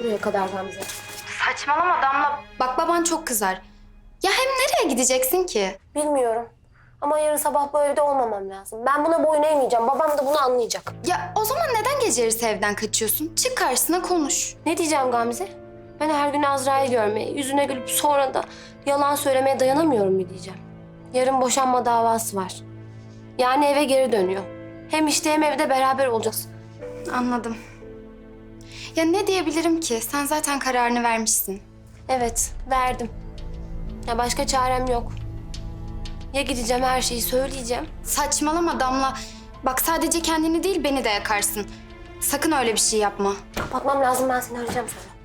Buraya kadar Gamze. Saçmalama Damla. Bak baban çok kızar. Ya hem nereye gideceksin ki? Bilmiyorum. Ama yarın sabah bu evde olmamam lazım. Ben buna boyun eğmeyeceğim. Babam da bunu anlayacak. Ya o zaman neden gece yarısı evden kaçıyorsun? Çık karşısına konuş. Ne diyeceğim Gamze? Ben her gün Azra'yı görmeye, yüzüne gülüp sonra da yalan söylemeye dayanamıyorum mu diyeceğim. Yarın boşanma davası var. Yani eve geri dönüyor. Hem işte hem evde beraber olacağız. Anladım. Ya ne diyebilirim ki? Sen zaten kararını vermişsin. Evet, verdim. Ya başka çarem yok. Ya gideceğim her şeyi söyleyeceğim. Saçmalama Damla. Bak sadece kendini değil beni de yakarsın. Sakın öyle bir şey yapma. Kapatmam lazım ben seni arayacağım sonra.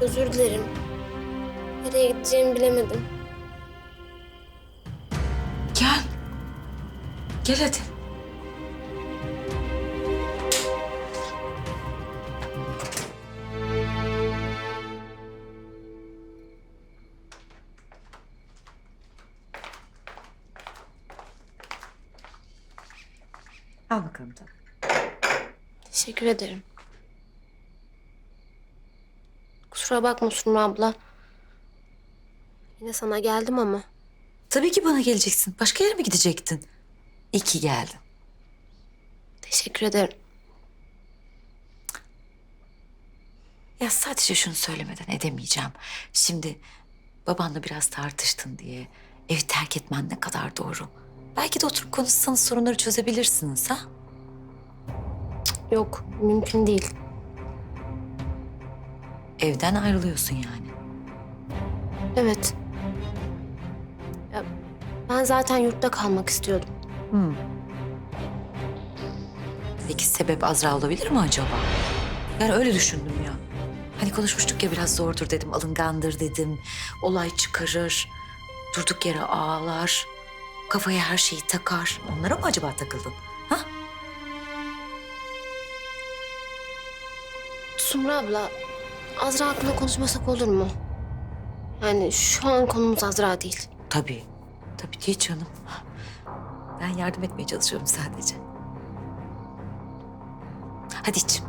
Özür dilerim. Nereye gideceğimi bilemedim. Gel. Gel hadi. Al bakalım tatlım. Teşekkür ederim. Kusura bakma Sumru abla. Yine sana geldim ama. Tabii ki bana geleceksin. Başka yere mi gidecektin? İyi ki geldin. Teşekkür ederim. Ya sadece şunu söylemeden edemeyeceğim. Şimdi babanla biraz tartıştın diye evi terk etmen ne kadar doğru. Belki de oturup konuşsanız sorunları çözebilirsiniz ha? Yok, mümkün değil. Evden ayrılıyorsun yani. Evet. Ya, ben zaten yurtta kalmak istiyordum. Hmm. Peki sebep Azra olabilir mi acaba? Yani öyle düşündüm ya. Hani konuşmuştuk ya biraz zordur dedim, alıngandır dedim. Olay çıkarır, durduk yere ağlar, kafaya her şeyi takar. Onlara mı acaba takıldın? Ha? Sumru abla, Azra hakkında konuşmasak olur mu? Yani şu an konumuz Azra değil. Tabii, tabii değil canım. Ben yardım etmeye çalışıyorum sadece. Hadi iç.